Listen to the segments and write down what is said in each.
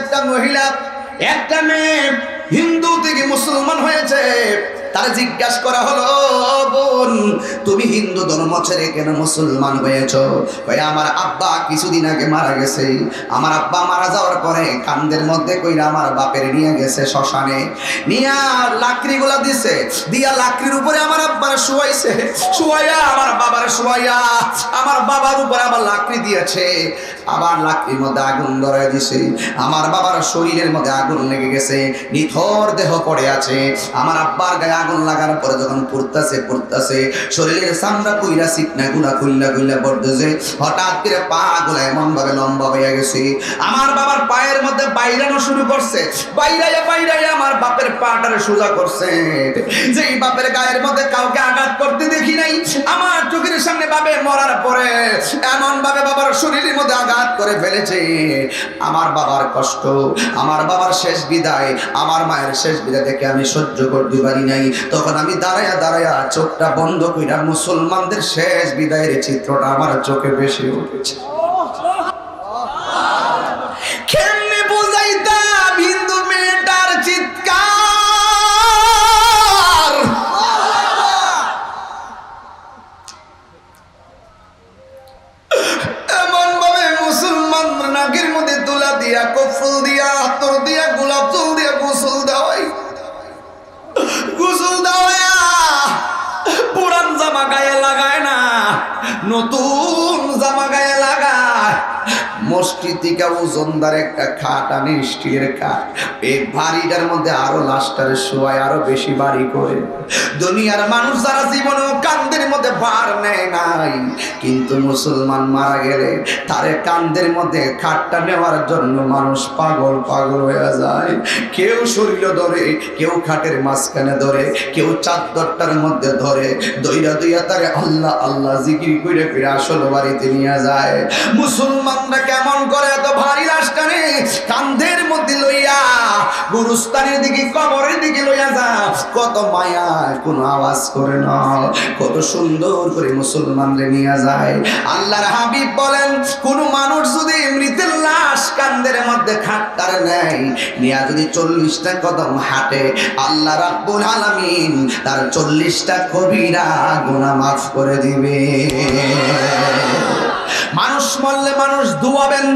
একটা মহিলা একটা মেয়ে হিন্দু থেকে মুসলমান হয়েছে তার জিজ্ঞাসা করা হলো "ও বোন তুমি হিন্দু ধর্ম ছেড়ে কেন মুসলমান হয়েছ? কই আমার আব্বা কিছুদিন আগে মারা গেছে। আমার আব্বা মারা যাওয়ার পরে কান্দের মধ্যে কইরা আমার বাপের নিয়ে গেছে শ্মশানে। নিয়া লাকড়িগুলা দিছে, দিয়া লাকড়ির উপরে আমার আব্বার শুয়াইছে। শুয়াইয়া আমার বাবার শুয়াইয়া আমার বাবার উপরে আবার লাকড়ি দিয়েছে। আবার লাকড়ির মধ্যে আগুন ধরে দিছে। আমার বাবার শরীরের মধ্যে আগুন লেগে গেছে। নিথর দেহ পড়ে আছে। আমার আব্বার গায়ে আগুন লাগার পরে যখন পুড়তাছে পুড়তাছে শরীরের সামরা কইরা সিকনা গুলা কইলা কইলা পড়তেছে হঠাৎ করে পা গুলা এমন ভাবে লম্বা হয়ে গেছে। আমার বাবার পায়ের মধ্যে বাইরানো শুরু করছে। বাইরাইয়া বাইরাইয়া আমার বাপের পাটারে সোজা করছে। যেই বাপের গায়ের মধ্যে কাউকে আঘাত করতে দেখি নাই, আমার সামনে বাবে মরার পরে এমন ভাবে বাবার শরীরের মধ্যে আঘাত করে ফেলেছে। আমার বাবার কষ্ট, আমার বাবার শেষ বিদায়, আমার মায়ের শেষ বিদায় দেখে আমি সহ্য করতে পারি নাই। তখন আমি দাঁড়ায়া দাঁড়ায়া চোখটা বন্ধ কইরা মুসলমানদের শেষ বিদায়ের চিত্রটা আমার চোখে বেশি উঠেছে। নতুন থেকে ওজনদার একটা খাট আনে, স্টিলের খাট। এই বাড়িটার মধ্যে আরও লাস্টারে শোয়ায় আরও বেশি বাড়ি করে। দুনিয়ার মানুষ যারা কান্দের মধ্যে নেয় নাই, কিন্তু মুসলমান মারা গেলে কান্দের মধ্যে খাটটা নেওয়ার জন্য মানুষ পাগল পাগল হয়ে যায়। কেউ শরীর ধরে, কেউ খাটের মাঝখানে ধরে, কেউ চাদরটার মধ্যে ধরে, দইরা দইয়া তারে আল্লাহ আল্লাহ জিকির করে ফিরে আসল বাড়িতে নিয়ে যায়। মুসলমানরা কেমন করে এত ভারী রাষ্ট্রানে কান্ধের মধ্যে লইয়া, গুরুস্থানের দিকে, কবরের দিকে লইয়া যা। কত মায়া, কোনো আওয়াজ করে না। কত সুন্দর করে মুসলমানরে নিয়ে যায়। আল্লাহর হাবিব বলেন, কোন মানুষ যদি মৃতের লাশ কান্দের মধ্যে খাট্টার নেয়, নিয়া যদি চল্লিশটা কদম হাঁটে, আল্লাহ রাব্বুল আলামিন তার চল্লিশটা কবিরা গুনাহ মাফ করে দিবে। মরলে মানুষ দুয়াবেন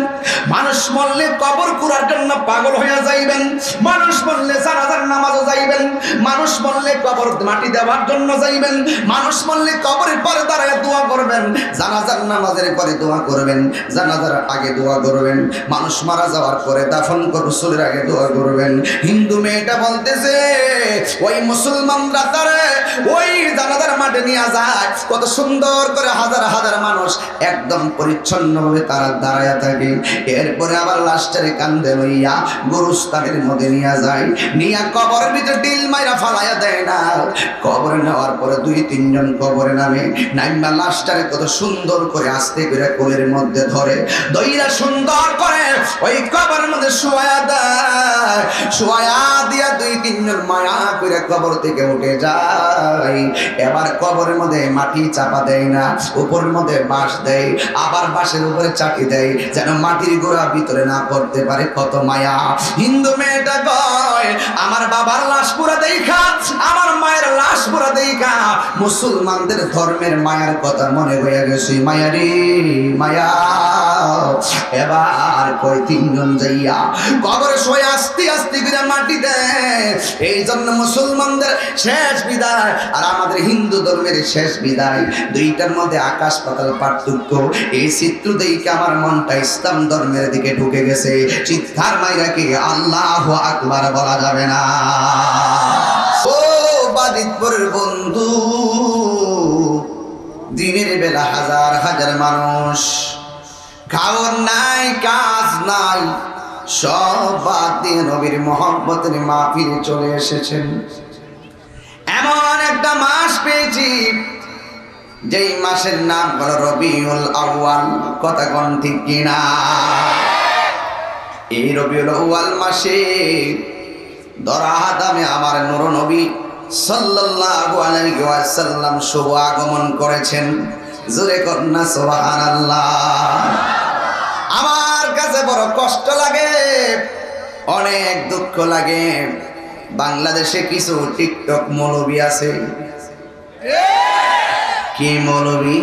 মানুষ মরলে কবর কুড়ার জন্য পাগল হয়ে যাইবেন, মানুষ মরলে জানাজার নামাজও যাইবেন, মানুষ মরলে কবর মাটি দেওয়ার জন্য যাইবেন, মানুষ মরলে কবরের পরে দাঁড়ায় দোয়া করবেন, জানাজার নামাজের পরে দোয়া করবেন, জানাজার আগে দোয়া করবেন, মানুষ মারা যাওয়ার পরে দাফন রসুলের আগে দোয়া করবেন। হিন্দু মেয়েটা বলতেছে, ওই মুসলমানরা তারা, ওই জানাজার মাঠে নিয়ে যায়, কত সুন্দর করে হাজার হাজার মানুষ একদম পরিচ্ছন্নভাবে তারা দাঁড়ায় থাকে। এরপরে আবার লাস্টের কান্দে লইয়া গরুস্থানের মধ্যে নিয়ে যায়। নিয়া কবরের ভিতরে ডিল মাইরা ফালাইয়া দেয় না। কবরে নেওয়ার পরে দুই তিনজন কবরে নামে। নাইমা লাস্টারে কত সুন্দর করে আস্তে করে কোলের মধ্যে ধরে। দইরা সুন্দর করে ওই কবরের মধ্যে শোয়া দেয়। শোয়া দিয়া দুই তিনজন মায়া করে কবর থেকে উঠে যায়। এবার কবরের মধ্যে মাটি চাপা দেয় না, উপরের মধ্যে বাঁশ দেয়, আবার বাঁশের উপরে চাকি দেয়, যেন মাটির গোড়া ভিতরে না করতে পারে কত মায়া। হিন্দু মেয়েটা কয়, আমার বাবার লাশ পুরা দেখা আমার দেখা মুসলমানদের ধর্মের মায়ার কথা মনে হয়ে গেছে মায়ারি মায়া। এবার কয় তিনজন যাইয়া, কবরে শোয় আস্তে আস্তে করে মাটি দেয় এই জন্য মুসলমানদের শেষ বিদায়, আর আমাদের হিন্দু ধর্মের শেষ বিদায়। দুইটার মধ্যে আকাশ পাতাল পার্থক্য। এই চিত্র দেখে আমার মনটা ইসলাম ধর্মের দিকে ঢুকে গেছে। চিৎকার মাইরাকে আল্লাহ আকবার বলা যাবে না। বাদিতপুরের বন্ধু। দিনের বেলা হাজার হাজার মানুষ। খাওয়ার নাই, কাজ নাই, সব বাদ দিয়ে নবীর মহব্বতের মাহফিলে চলে এসেছেন। এমন একটা মাস পেয়েছি, যেই মাসের নাম হলো রবিউল আউয়াল। কথা কোন কিনা? এই রবিউল আউয়াল মাসে দরা দামে আমার নুর নবী সাল্লাল্লাহু আলাইহি ওয়াসাল্লাম শুভ আগমন করেছেন। জোরে কন্যা সুবহানাল্লাহ। আমার কাছে বড় কষ্ট লাগে, অনেক দুঃখ লাগে। বাংলাদেশে কিছু টিকটক মৌলবী আছে। কি মৌলবী?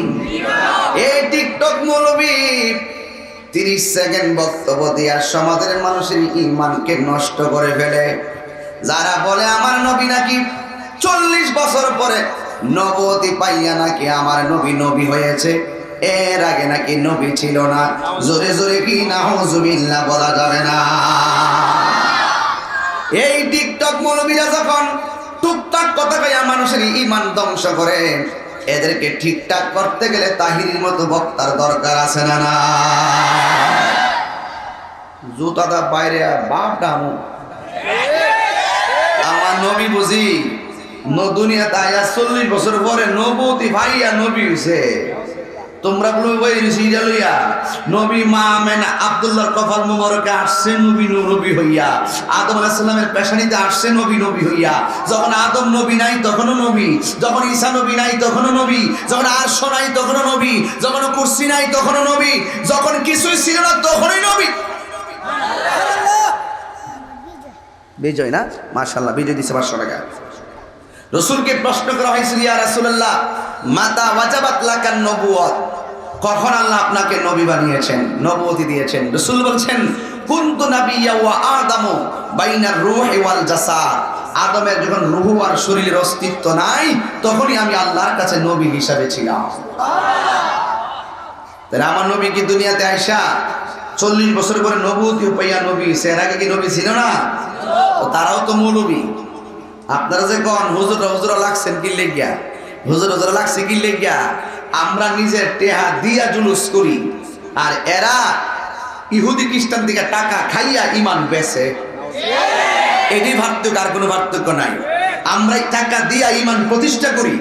এই টিকটক মৌলবী তিরিশ সেকেন্ড বক্তব্য দিয়া সমাজের মানুষের ইমানকে নষ্ট করে ফেলে। যারা বলে আমার নবী নাকি চল্লিশ বছর পরে নবতী পাইয়া নাকি আমার নবী নবী হয়েছে। এর আগে নাকি নবী ছিল না। জোরে জোরে কি না হুজুবিল্লা বলা যাবে না। এই টিকটক মৌলবীরা যখন টুকটাক কথা কইয়া মানুষের ইমান ধ্বংস করে, এদেরকে ঠিকঠাক করতে গেলে তাহিরির মতো বক্তার দরকার আছে না না? জুতাটা বাইরে আর বাপ ডামু আমার নবী বুঝি দুনিয়াতে আয়া চল্লিশ বছর পরে নবতী ভাইয়া নবী হইছে। তোমরা নবী নবী হইয়া। আদম নবী নবী হইয়া। যখন আদম নবী নাই, তখনও নবী। যখন নাই, তখনও নবী। যখন নাই, তখনও নবী। যখন নাই, তখনও নবী। যখন কিছুই তখনই নবী। বিজয় না? মাশাল্লাহ বিজয় টাকা। রসুলকে প্রশ্ন করা হয়েছিল, ইয়া মাতা ওয়াজাবাত লাকান নবুয়ত কখন আল্লাহ আপনাকে নবী বানিয়েছেন নবুয়তি দিয়েছেন? রসুল বলছেন, কুনতু নাবিয়্যা ওয়া আদমের যখন রুহু আর শরীরের অস্তিত্ব নাই, তখনই আমি আল্লাহর কাছে নবী হিসাবে ছিলাম। তাহলে আমার নবী কি দুনিয়াতে আইসা চল্লিশ বছর পরে নবুতি পাইয়া নবী সের আগে কি নবী ছিল না? তারাও তো মৌলবী। আপনারা যে কন, হুজুরা হুজুরা লাগছেন কি লেগিয়া? হুজুর হুজুরা লাগছে কি লেগিয়া? আমরা নিজের টেহা দিয়া জুলুস করি। আর এরা ইহুদি খ্রিস্টান দিকে টাকা খাইয়া ইমান বেছে। এটি পার্থক্য আর কোনো পার্থক্য নাই। আমরাই টাকা দিয়া ইমান প্রতিষ্ঠা করি।